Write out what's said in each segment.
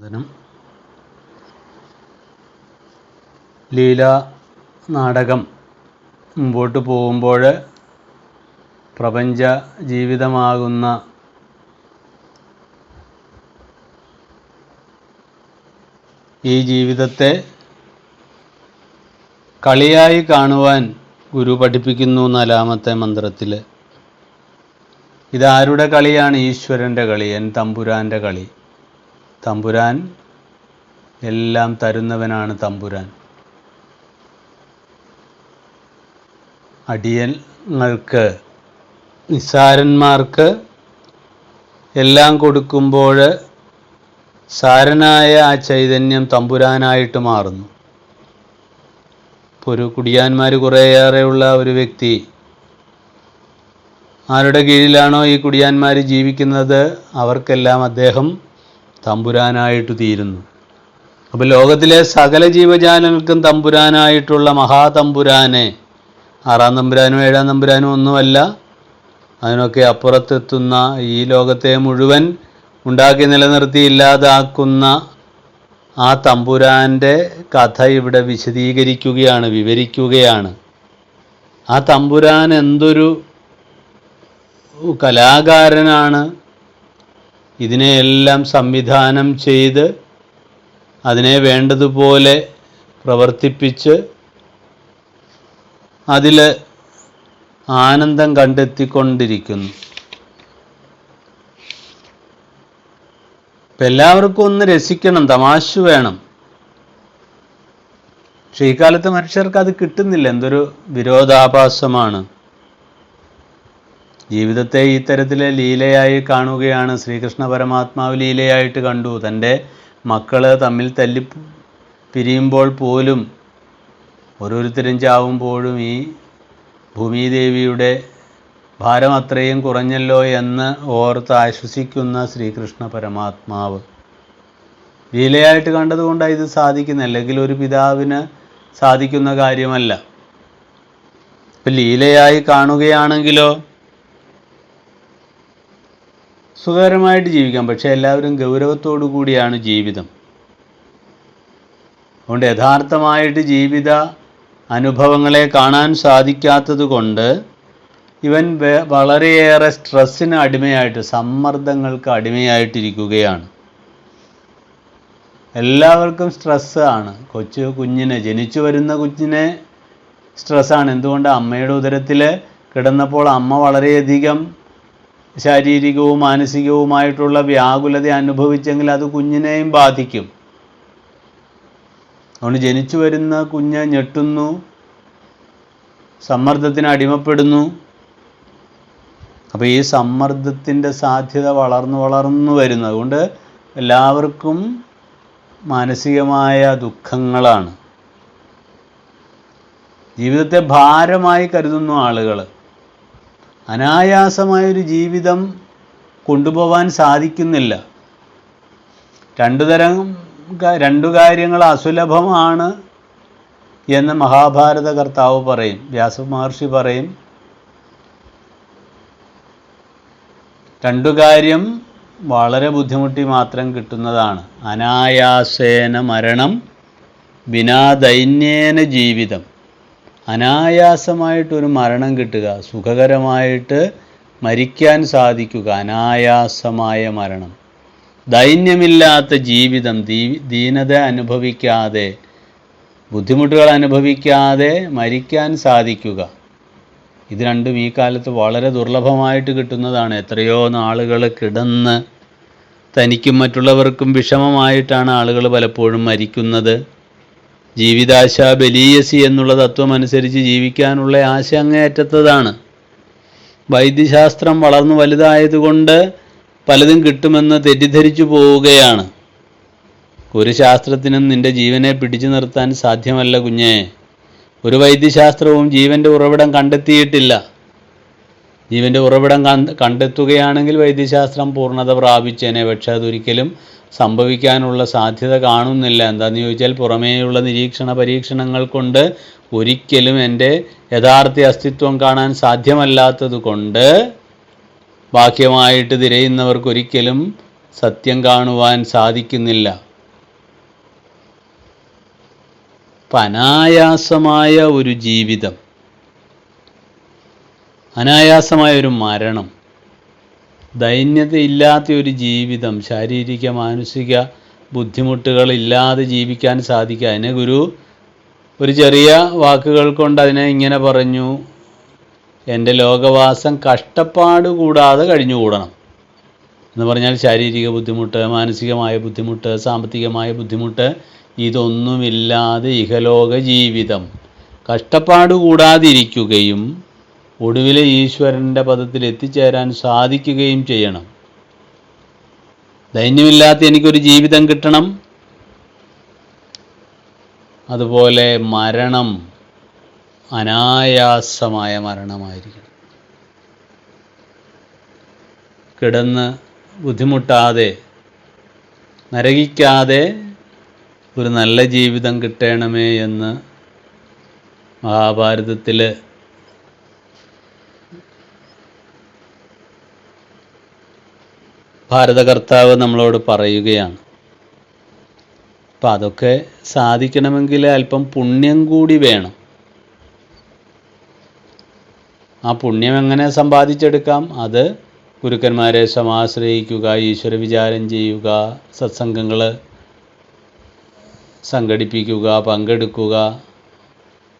ധനം ലീല നാടകം മുമ്പോട്ട് പോകുമ്പോൾ പ്രപഞ്ച ജീവിതമാകുന്ന ഈ ജീവിതത്തെ കളിയായി കാണുവാൻ ഗുരു പഠിപ്പിക്കുന്നു നാലാമത്തെ മന്ത്രത്തിൽ ഇതാരുടെ കളിയാണ്? ഈശ്വരന്റെ കളി എൻ തമ്പുരാന്റെ കളി. തമ്പുരാൻ എല്ലാം തരുന്നവനാണ് തമ്പുരാൻ. അടിയങ്ങൾക്ക് നിസ്സാരന്മാർക്ക് എല്ലാം കൊടുക്കുമ്പോൾ സാരനായ ആ ചൈതന്യം തമ്പുരാനായിട്ട് മാറുന്നു. ഇപ്പോൾ ഒരു കുടിയാന്മാർ കുറേയേറെയുള്ള ഒരു വ്യക്തി ആരുടെ കീഴിലാണോ ഈ കുടിയാന്മാർ ജീവിക്കുന്നത്? അവർക്കെല്ലാം അദ്ദേഹം തമ്പുരാനായിട്ട് തീരുന്നു. അപ്പോൾ ലോകത്തിലെ സകല ജീവജാലങ്ങൾക്കും തമ്പുരാനായിട്ടുള്ള മഹാതമ്പുരാനെ ആറാം തമ്പുരാനും ഏഴാം തമ്പുരാനും ഒന്നുമല്ല അതിനൊക്കെ അപ്പുറത്തെത്തുന്ന ഈ ലോകത്തെ മുഴുവൻ ഉണ്ടാക്കി നിലനിർത്തി ഇല്ലാതാക്കുന്ന ആ തമ്പുരാന്റെ കഥ ഇവിടെ വിശദീകരിക്കുകയാണ് വിവരിക്കുകയാണ്. ആ തമ്പുരാൻ എന്തൊരു കലാകാരനാണ് ഇതിനെയെല്ലാം സംവിധാനം ചെയ്ത് അതിനെ വേണ്ടതുപോലെ പ്രവർത്തിപ്പിച്ച് അതിൽ ആനന്ദം കണ്ടെത്തിക്കൊണ്ടിരിക്കുന്നു. ഇപ്പം എല്ലാവർക്കും ഒന്ന് രസിക്കണം തമാശ വേണം. പക്ഷെ ഈ കാലത്ത് മനുഷ്യർക്ക് അത് കിട്ടുന്നില്ല എന്തൊരു വിരോധാഭാസമാണ്. ജീവിതത്തെ ഈ തരത്തിലെ ലീലയായി കാണുകയാണ്. ശ്രീകൃഷ്ണ പരമാത്മാവ് ലീലയായിട്ട് കണ്ടു. തന്റെ മക്കൾ തമ്മിൽ തല്ലി പിരിയുമ്പോൾ പോലും ഓരോരുത്തരും ചാവുമ്പോഴും ഈ ഭൂമിദേവിയുടെ ഭാരം അത്രയും കുറഞ്ഞല്ലോ എന്ന് ഓർത്ത് ആശ്വസിക്കുന്ന ശ്രീകൃഷ്ണ പരമാത്മാവ്. ലീലയായിട്ട് കണ്ടതുകൊണ്ടാണ് ഇത് സാധിക്കുന്നത്. അല്ലെങ്കിൽ ഒരു പിതാവിന് സാധിക്കുന്ന കാര്യമല്ല. ഇപ്പം ലീലയായി കാണുകയാണെങ്കിലോ സുഖകരമായിട്ട് ജീവിക്കാം. പക്ഷേ എല്ലാവരും ഗൗരവത്തോടു കൂടിയാണ് ജീവിതം. അതുകൊണ്ട് യഥാർത്ഥമായിട്ട് ജീവിത അനുഭവങ്ങളെ കാണാൻ സാധിക്കാത്തത് കൊണ്ട് ഇവൻ വളരെയേറെ സ്ട്രെസ്സിന് അടിമയായിട്ട് സമ്മർദ്ദങ്ങൾക്ക് അടിമയായിട്ടിരിക്കുകയാണ്. എല്ലാവർക്കും സ്ട്രെസ്സാണ് കൊച്ചു കുഞ്ഞിനെ ജനിച്ചു വരുന്ന കുഞ്ഞിനെ സ്ട്രെസ്സാണ് എന്തുകൊണ്ട് അമ്മയുടെ ഉദരത്തിൽ കിടന്നപ്പോൾ അമ്മ വളരെയധികം ശാരീരികവും മാനസികവുമായിട്ടുള്ള വ്യാകുലത അനുഭവിച്ചെങ്കിൽ അത് കുഞ്ഞിനെയും ബാധിക്കും. അതുകൊണ്ട് ജനിച്ചു വരുന്ന കുഞ്ഞ് ഞെട്ടുന്നു സമ്മർദ്ദത്തിന് അടിമപ്പെടുന്നു. അപ്പോൾ ഈ സമ്മർദ്ദത്തിന്റെ സാധ്യത വളർന്നു വളർന്നു വരുന്നു. അതുകൊണ്ട് എല്ലാവർക്കും മാനസികമായ ദുഃഖങ്ങളാണ്. ജീവിതത്തെ ഭാരമായി കരുതുന്നു ആളുകൾ അനായാസമായൊരു ജീവിതം കൊണ്ടുപോകാൻ സാധിക്കുന്നില്ല. രണ്ടു തരം രണ്ടു കാര്യങ്ങൾ അസുലഭമാണ് എന്ന് മഹാഭാരത കർത്താവ് പറയും. വ്യാസമഹർഷി പറയും. രണ്ടു കാര്യം വളരെ ബുദ്ധിമുട്ടി മാത്രം കിട്ടുന്നതാണ്. അനായാസേന മരണം വിനാ ദൈന്യേന ജീവിതം. അനായാസമായിട്ടൊരു മരണം കിട്ടുക സുഖകരമായിട്ട് മരിക്കാൻ സാധിക്കുക അനായാസമായ മരണം. ദൈന്യമില്ലാത്ത ജീവിതം ദീ ദീനത അനുഭവിക്കാതെ ബുദ്ധിമുട്ടുകൾ അനുഭവിക്കാതെ മരിക്കാൻ സാധിക്കുക. ഇത് രണ്ടും ഈ കാലത്ത് വളരെ ദുർലഭമായിട്ട് കിട്ടുന്നതാണ്. എത്രയോ നാളുകൾ കിടന്ന് തനിക്കും മറ്റുള്ളവർക്കും വിഷമമായിട്ടാണ് ആളുകൾ പലപ്പോഴും മരിക്കുന്നത്. ജീവിതാശ ബലീയസി എന്നുള്ള തത്വം അനുസരിച്ച് ജീവിക്കാനുള്ള ആശ അങ്ങേയറ്റത്തതാണ് വൈദ്യശാസ്ത്രം വളർന്നു വലുതായതുകൊണ്ട് പലതും കിട്ടുമെന്ന് തെറ്റിദ്ധരിച്ചു പോവുകയാണ്. ഒരു ശാസ്ത്രത്തിനും നിന്റെ ജീവനെ പിടിച്ചു നിർത്താൻ സാധ്യമല്ല കുഞ്ഞേ. ഒരു വൈദ്യശാസ്ത്രവും ജീവന്റെ ഉറവിടം കണ്ടെത്തിയിട്ടില്ല. ജീവന്റെ ഉറവിടം കണ്ടെത്തുകയാണെങ്കിൽ വൈദ്യശാസ്ത്രം പൂർണത പ്രാപിച്ചേനെ. പക്ഷേ അതൊരിക്കലും സംഭവിക്കാനുള്ള സാധ്യത കാണുന്നില്ല. എന്താന്ന് ചോദിച്ചാൽ പുറമേയുള്ള നിരീക്ഷണ പരീക്ഷണങ്ങൾ കൊണ്ട് ഒരിക്കലും എന്റെ യഥാർത്ഥ അസ്തിത്വം കാണാൻ സാധ്യമല്ലാത്തത് കൊണ്ട് ബാഹ്യമായിട്ട് തിരയുന്നവർക്കൊരിക്കലും സത്യം കാണുവാൻ സാധിക്കുന്നില്ല. അപ്പം ഒരു ജീവിതം. അനായാസമായ ഒരു മരണം ദൈന്യതയില്ലാത്ത ഒരു ജീവിതം ശാരീരിക മാനസിക ബുദ്ധിമുട്ടുകളില്ലാതെ ജീവിക്കാൻ സാധിക്കുക. അതിനെ ഗുരു ഒരു ചെറിയ വാക്കുകൾ കൊണ്ട് അതിനെ ഇങ്ങനെ പറഞ്ഞു എന്റെ ലോകവാസം കഷ്ടപ്പാട് കൂടാതെ കഴിഞ്ഞുകൂടണം. എന്ന് പറഞ്ഞാൽ ശാരീരിക ബുദ്ധിമുട്ട് മാനസികമായ ബുദ്ധിമുട്ട് സാമ്പത്തികമായ ബുദ്ധിമുട്ട് ഇതൊന്നുമില്ലാതെ ഇഹലോക ജീവിതം കഷ്ടപ്പാട് കൂടാതിരിക്കുകയും ഒടുവിലെ ഈശ്വരന്റെ പദത്തിൽ എത്തിച്ചേരാൻ സാധിക്കുകയും ചെയ്യണം. ദൈന്യമില്ലാത്ത എനിക്കൊരു ജീവിതം കിട്ടണം. അതുപോലെ മരണം അനായാസമായ മരണമായിരിക്കണം. കിടന്ന് ബുദ്ധിമുട്ടാതെ നരകിക്കാതെ ഒരു നല്ല ജീവിതം കിട്ടണമേ എന്ന് മഹാഭാരതത്തിൽ ഭാരതകർത്താവ് നമ്മളോട് പറയുകയാണ്. അപ്പം അതൊക്കെ സാധിക്കണമെങ്കിൽ അല്പം പുണ്യം കൂടി വേണം. ആ പുണ്യം എങ്ങനെ സമ്പാദിച്ചെടുക്കാം? അത് ഗുരുക്കന്മാരെ സമാശ്രയിക്കുക ഈശ്വര വിചാരം ചെയ്യുക സത്സംഗങ്ങൾ സംഘടിപ്പിക്കുക പങ്കെടുക്കുക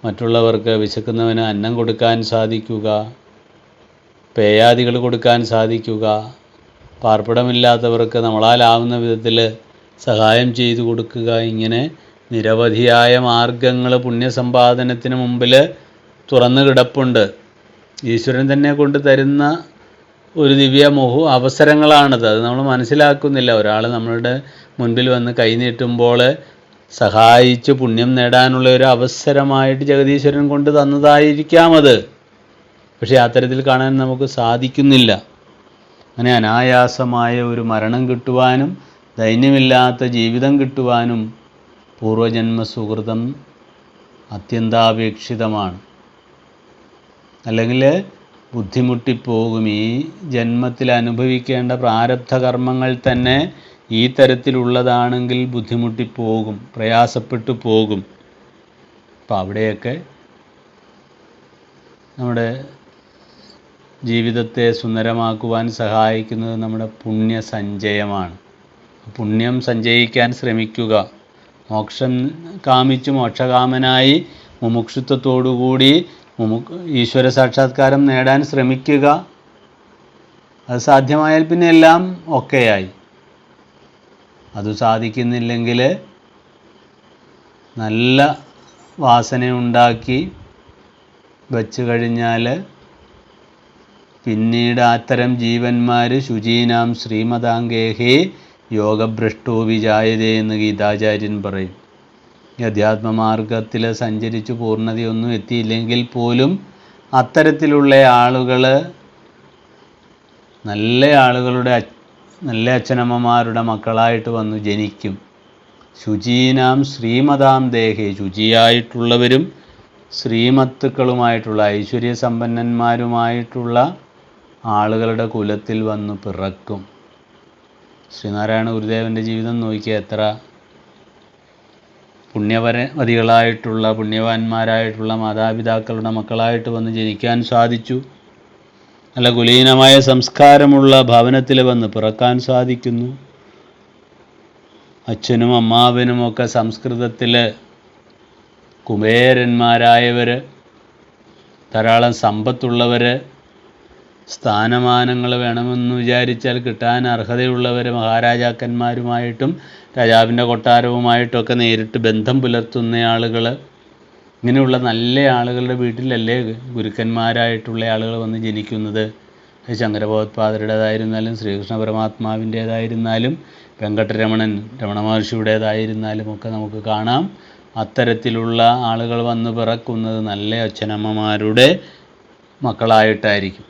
മറ്റുള്ളവർക്ക് വിശക്കുന്നവന് അന്നം കൊടുക്കാൻ സാധിക്കുക പേയാദികൾ കൊടുക്കാൻ സാധിക്കുക പാർപ്പിടമില്ലാത്തവർക്ക് നമ്മളാലാവുന്ന വിധത്തിൽ സഹായം ചെയ്തു കൊടുക്കുക. ഇങ്ങനെ നിരവധിയായ മാർഗങ്ങൾ പുണ്യസമ്പാദനത്തിന് മുമ്പിൽ തുറന്നു കിടപ്പുണ്ട്. ഈശ്വരൻ തന്നെ കൊണ്ട് തരുന്ന ഒരു ദിവ്യ മോഹു അവസരങ്ങളാണത്. അത് നമ്മൾ മനസ്സിലാക്കുന്നില്ല. ഒരാൾ നമ്മളുടെ മുൻപിൽ വന്ന് കൈനീട്ടുമ്പോൾ സഹായിച്ച് പുണ്യം നേടാനുള്ള ഒരു അവസരമായിട്ട് ജഗദീശ്വരൻ കൊണ്ട് തന്നതായിരിക്കാം അത്. പക്ഷേ അത്തരത്തിൽ കാണാൻ നമുക്ക് സാധിക്കുന്നില്ല. അങ്ങനെ അനായാസമായ ഒരു മരണം കിട്ടുവാനും ദൈന്യമില്ലാത്ത ജീവിതം കിട്ടുവാനും പൂർവജന്മ സുഹൃതം അത്യന്താപേക്ഷിതമാണ്. അല്ലെങ്കിൽ ബുദ്ധിമുട്ടിപ്പോകും. ഈ ജന്മത്തിൽ അനുഭവിക്കേണ്ട പ്രാരബ്ധ കർമ്മങ്ങൾ തന്നെ ഈ തരത്തിലുള്ളതാണെങ്കിൽ ബുദ്ധിമുട്ടിപ്പോകും പ്രയാസപ്പെട്ടു പോകും. അപ്പം അവിടെയൊക്കെ നമ്മുടെ ജീവിതത്തെ സുന്ദരമാക്കുവാൻ സഹായിക്കുന്നത് നമ്മുടെ പുണ്യ സഞ്ചയമാണ്. പുണ്യം സഞ്ചയിക്കാൻ ശ്രമിക്കുക. മോക്ഷം കാമിച്ചു മോക്ഷകാമനായി മുമുക്ഷുത്വത്തോടുകൂടി മുമു ഈശ്വര സാക്ഷാത്കാരം നേടാൻ ശ്രമിക്കുക. അത് സാധ്യമായാൽ പിന്നെ എല്ലാം ഒക്കെയായി. അത് സാധിക്കുന്നില്ലെങ്കിൽ നല്ല വാസനയുണ്ടാക്കി വച്ചു കഴിഞ്ഞാൽ പിന്നീട് അത്തരം ജീവന്മാർ ശുചീനാം ശ്രീമതാംഗേഹേ യോഗഭ്രഷ്ടോ വിജായതേ എന്ന് ഗീതാചാര്യൻ പറയും. അധ്യാത്മമാർഗത്തിൽ സഞ്ചരിച്ച് പൂർണതയൊന്നും എത്തിയില്ലെങ്കിൽ പോലും അത്തരത്തിലുള്ള ആളുകൾ നല്ല ആളുകളുടെ നല്ല അച്ഛനമ്മമാരുടെ മക്കളായിട്ട് വന്നു ജനിക്കും. ശുചീനാം ശ്രീമതാം ദേഹേ ശുചിയായിട്ടുള്ളവരും ശ്രീമത്തുക്കളുമായിട്ടുള്ള ഐശ്വര്യസമ്പന്നന്മാരുമായിട്ടുള്ള ആളുകളുടെ കുലത്തിൽ വന്നു പിറക്കും. ശ്രീനാരായണ ഗുരുദേവന്റെ ജീവിതം നോക്കിയാൽ എത്ര പുണ്യവരവതികളായിട്ടുള്ള പുണ്യവാന്മാരായിട്ടുള്ള മാതാപിതാക്കളുടെ മക്കളായിട്ട് വന്ന് ജനിക്കാൻ സാധിച്ചു. നല്ല കുലീനമായ സംസ്കാരമുള്ള ഭവനത്തിൽ വന്ന് പിറക്കാൻ സാധിക്കുന്നു. അച്ഛനും അമ്മാവനും ഒക്കെ സംസ്കൃതത്തിൽ കുബേരന്മാരായവർ ധാരാളം സമ്പത്തുള്ളവർ സ്ഥാനമാനങ്ങൾ വേണമെന്ന് വിചാരിച്ചാൽ കിട്ടാൻ അർഹതയുള്ളവർ മഹാരാജാക്കന്മാരുമായിട്ടും രാജാവിന്റെ കൊട്ടാരവുമായിട്ടൊക്കെ നേരിട്ട് ബന്ധം പുലർത്തുന്ന ആളുകൾ. ഇങ്ങനെയുള്ള നല്ല ആളുകളുടെ വീട്ടിലല്ലേ ഗുരുക്കന്മാരായിട്ടുള്ള ആളുകൾ വന്ന് ജനിക്കുന്നത്? ശങ്കരഭഗവത്പാദരുടേതായിരുന്നാലും ശ്രീകൃഷ്ണ പരമാത്മാവിന്റേതായിരുന്നാലും വെങ്കട്ടരമണൻ രമണ മഹർഷിയുടേതായിരുന്നാലും ഒക്കെ നമുക്ക് കാണാം. അത്തരത്തിലുള്ള ആളുകൾ വന്ന് പിറക്കുന്നത് നല്ല അച്ഛനമ്മമാരുടെ മക്കളായിട്ടായിരിക്കും.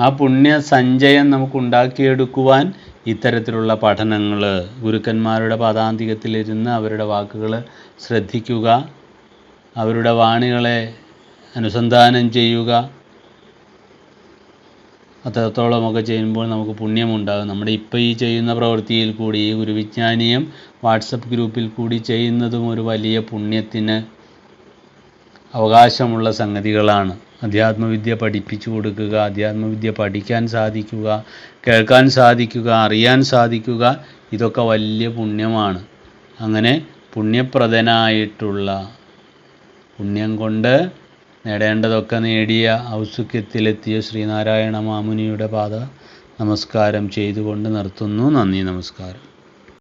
ആ പുണ്യ സഞ്ചയം നമുക്ക് ഉണ്ടാക്കിയെടുക്കുവാൻ ഇത്തരത്തിലുള്ള പഠനങ്ങൾ ഗുരുക്കന്മാരുടെ പദാന്തികത്തിലിരുന്ന് അവരുടെ വാക്കുകൾ ശ്രദ്ധിക്കുക അവരുടെ വാണികളെ അനുസന്ധാനം ചെയ്യുക. അത്രത്തോളമൊക്കെ ചെയ്യുമ്പോൾ നമുക്ക് പുണ്യമുണ്ടാകും. നമ്മുടെ ഇപ്പോൾ ഈ ചെയ്യുന്ന പ്രവൃത്തിയിൽ കൂടി ഈ ഗുരുവിജ്ഞാനീയം വാട്സപ്പ് ഗ്രൂപ്പിൽ കൂടി ചെയ്യുന്നതും ഒരു വലിയ പുണ്യത്തിന് അവകാശമുള്ള സംഗതികളാണ്. അധ്യാത്മവിദ്യ പഠിപ്പിച്ചു കൊടുക്കുക അധ്യാത്മവിദ്യ പഠിക്കാൻ സാധിക്കുക കേൾക്കാൻ സാധിക്കുക അറിയാൻ സാധിക്കുക ഇതൊക്കെ വലിയ പുണ്യമാണ്. അങ്ങനെ പുണ്യപ്രദനായിട്ടുള്ള പുണ്യം കൊണ്ട് നേടേണ്ടതൊക്കെ നേടിയ ഔസുഖ്യത്തിലെത്തിയ ശ്രീനാരായണ മാമുനിയുടെ പാത നമസ്കാരം ചെയ്തുകൊണ്ട് നിർത്തുന്നു. നന്ദി നമസ്കാരം.